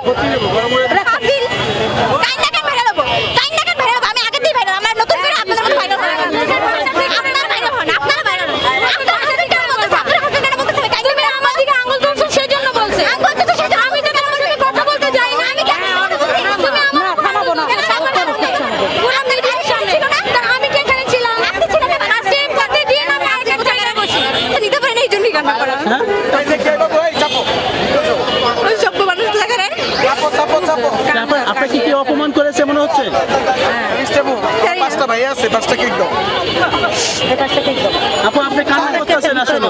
রাফিল কাইন্না কেন ভাইরাল হব। কাইন্না কেন ভাইরাল হব। আমি আগে দিয়ে ভাইরাল আমার নতুন করে আপনাদের মতো ভাইরাল হব। আপনারা ভাইরাল হন আপনারা ভাইরাল হন আপনারা হাজবেন্ড কেন বলতেছে আপনারা হাজবেন্ড কেন বলতেছে কাইন্না ভাইরাল আমার দিকে আঙ্গুল তুলছে সেই জন্য বলছে। আঙ্গুল তুলছে সেই জন্য আমি তো কারোর সাথে কথা বলতে যাই না? আমি কেন কথা বলছি তুমি আমার থামাবো না। কান্না করা। হ্যাঁ? আপনাকে কি অপমান করেছে মনে হচ্ছে? আছে আপু আপনি কান্না করতেছেন আসলে।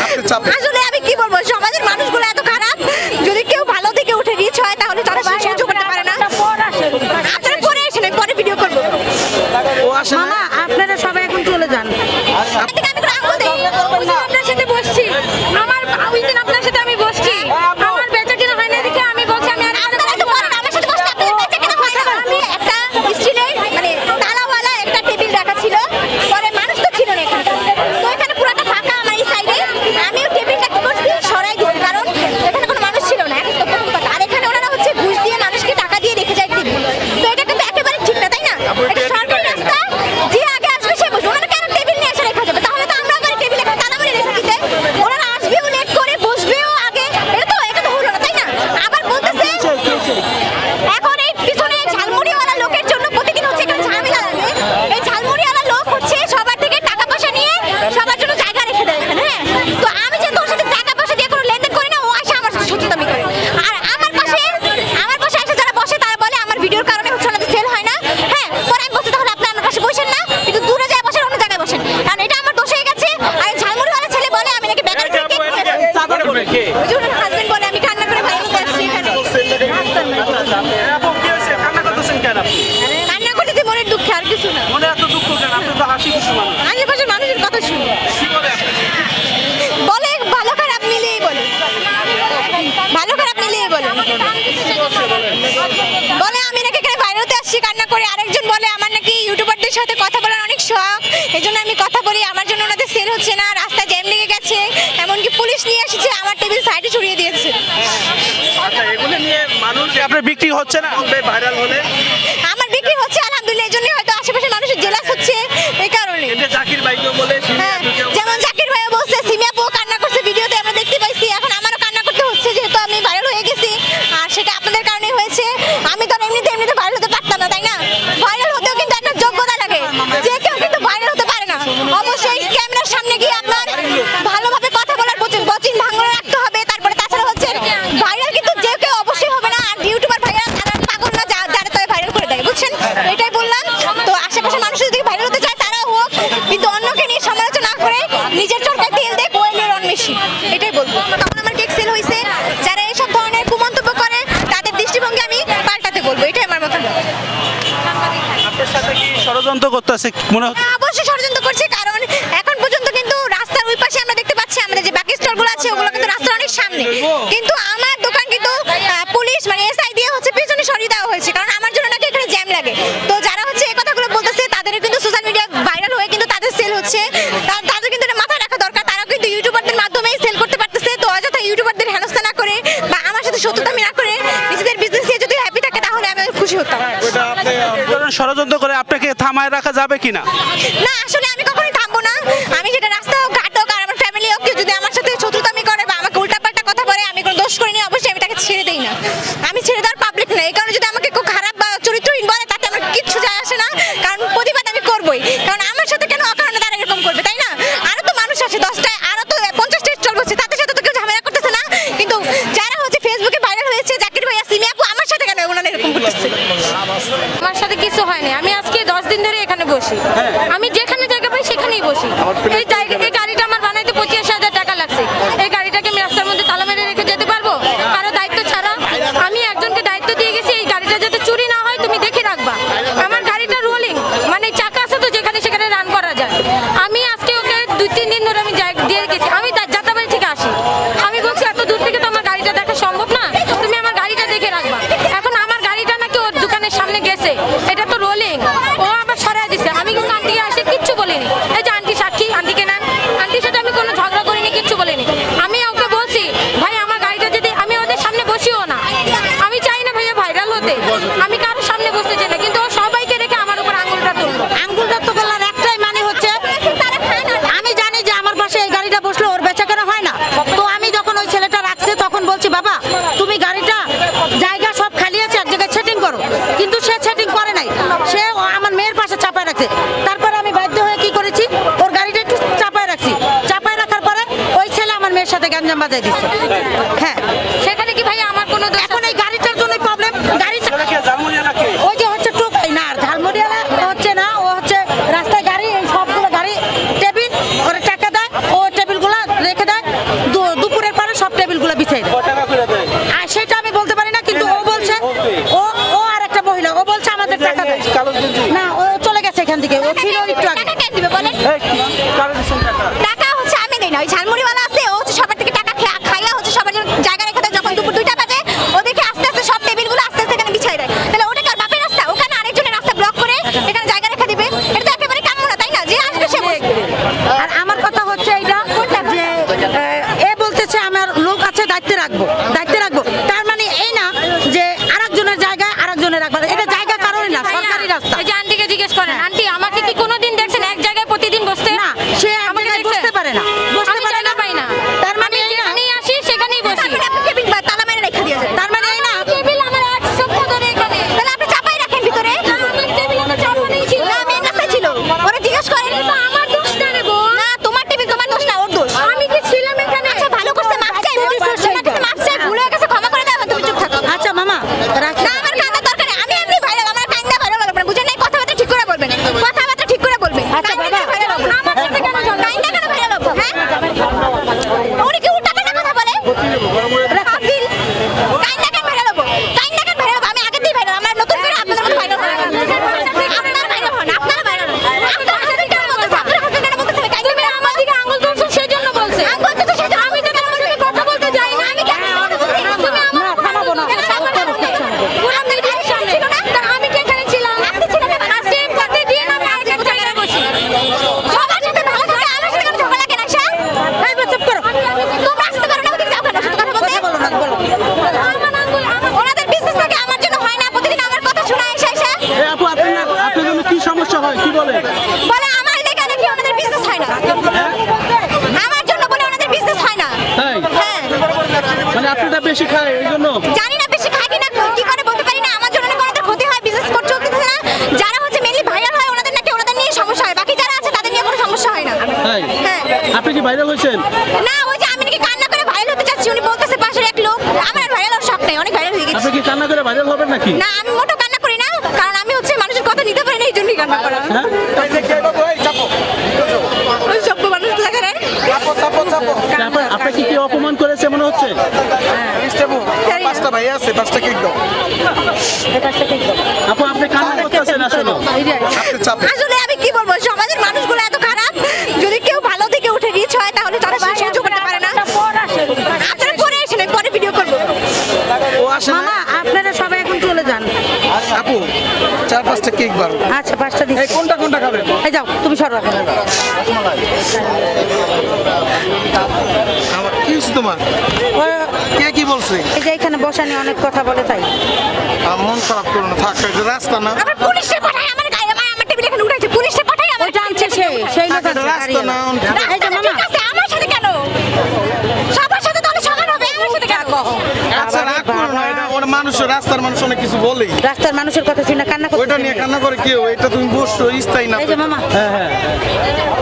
আপনি চাপে তারপরে আরেকজন বলে আমার নাকি ইউটিউবারদের সাথে কথা বলার অনেক শখ। এই জন্য আমি কথা বলি আমার জন্য ওনাদের সেল হচ্ছে না রাস্তা জ্যাম লেগে গেছে। এমনকি পুলিশ নিয়ে এসেছে আমার টেবিল সাইডে ছড়িয়ে দিয়েছে। আপনার বিক্রি হচ্ছে না? ভাইরাল হলে? আমার বিক্রি হচ্ছে আলহামদুলিল্লাহ। এই জন্য হয়তো আশেপাশের মানুষের জেলাস হচ্ছে এই কারণে। জাকির হ্যাঁ, যেমন ষড়যন্ত্র করতেছে, মনে হচ্ছে অবশ্যই ষড়যন্ত্র করছে, কারণ এখন পর্যন্ত কিন্তু রাস্তার ওই পাশে আমরা দেখতে পাচ্ছি আমরা যে বাকি স্টলগুলো আছে, ওগুলো কিন্তু রাস্তার অনেক সামনে। কিন্তু আমার দোকান কিন্তু পুলিশ মানে এসআই দিয়ে হচ্ছে পিছনে সরিয়ে দেওয়া হয়েছে, কারণ আমার জন্য নাকি এখানে জ্যাম লাগে। তো যারা হচ্ছে এই কথাগুলো বলতেছে তাদের কিন্তু সোশ্যাল মিডিয়া ভাইরাল হয়ে কিন্তু তাদের সেল হচ্ছে। যাবে কিনা? না খুশি সিস্টেম বাজাই দিচ্ছে হ্যাঁ। সেখানে কি ভাই আমার কোনো দোষ এখন এই গাড়িটার জন্য প্রবলেম এলাকা ওই যে হচ্ছে টোকাই না ঝালমুড়িয়ালা হচ্ছে না ও হচ্ছে রাস্তায় গাড়ি এই সবগুলো গাড়ি টেবিল ওরা টাকা দেয় ও টেবিলগুলো রেখে দেয় দুপুরের পরে সব টেবিলগুলো বিছাই দেয়। টাকা করে দেয়? আর সেটা আমি বলতে পারি না কিন্তু ও বলছে ও ও আর একটা মহিলা ও বলছে আমাদের টাকা দেয়। না ও চলে গেছে এখান থেকে ও ছিল একটু আগে। টাকা কেন দিবে বলেন। এই, কারও দিচ্ছেন টাকা। টাকা হচ্ছে আমি দেই না ওই ঝালমুড়িওয়ালা বেশি খায় এই জন্য। জানি না বেশি খায় কিনা কি করে বলতে পারি না আমার জন্য কোনো ক্ষতি হয় বিজনেস করতে চলতেছে না যারা হচ্ছে মেনলি ভাইরাল হয় ওনাদের নাকি ওনাদের নিয়ে সমস্যা হয়। বাকি যারা আছে তাদের নিয়ে কোনো সমস্যা হয় না। হ্যাঁ। আপনি কি ভাইরাল হয়েছেন? না ওই যে আমি নাকি কান্না করে ভাইরাল হতে চাচ্ছি উনি বলতেছে পাশের এক লোক আমার ভাইরাল হওয়ার শখ নেই অনেক ভাইরাল হয়ে গেছে। আপনি কি কান্না করে ভাইরাল হবেন নাকি? না আমি মোটো কান্না করি না কারণ আমি হচ্ছে মানুষের কথা নিতে পারি না এই জন্যই কান্না করা হ্যাঁ ওই সভ্য মানুষ লাগে রে চাপো চাপো চাপো তারপর আপনি কি কি অপমান করেছে মনে হচ্ছে স্টেবু পাঁচটা ভাই আছে পাঁচটা কেক দাও। আপু আপনি কান্না করতেছেন আসলে? আপনি চাপে আসলে আমি কি বলব সমাজের মানুষগুলো এত খারাপ যদি কেউ ভালো দিকে উঠে রিচ হয় তাহলে তারা সে সহ্য করতে পারে না। আপনারা পরে এসেন আমি পরে ভিডিও করব। ও আসে না? মামা আপনারা সবাই এখন চলে যান। আপু চার পাঁচটা কেক বার আচ্ছা পাঁচটা এই দিচ্ছি কোনটা কোনটা খাবেন? এই যাও তুমি সরো। এখন। আমার হয়েছে তোমার? কে কি বলছে? এই যে এখানে বসা নিয়ে অনেক কথা বলে তাই। মন খারাপ করো না থাক এটা রাস্তা না। আমার পুলিশে পাঠায় আমার গায়ে আমার আমার টেবিল এখানে উঠাইছে পুলিশে পাঠায় আমার জানছে সে সেই লোক আছে রাস্তা না এই যে মামা। আমার সাথে কেন? সবার সাথে তাহলে সমান হবে আমার সাথে কেন? আচ্ছা রাগ করো না এটা ওর মানুষের রাস্তার মানুষ অনেক কিছু বলেই রাস্তার মানুষের কথা শুনে কান্না ওইটা করতে নিয়ে কান্না করে কি হবে? এটা তুমি বসছো স্থায়ী না এই যে মামা। হ্যাঁ হ্যাঁ।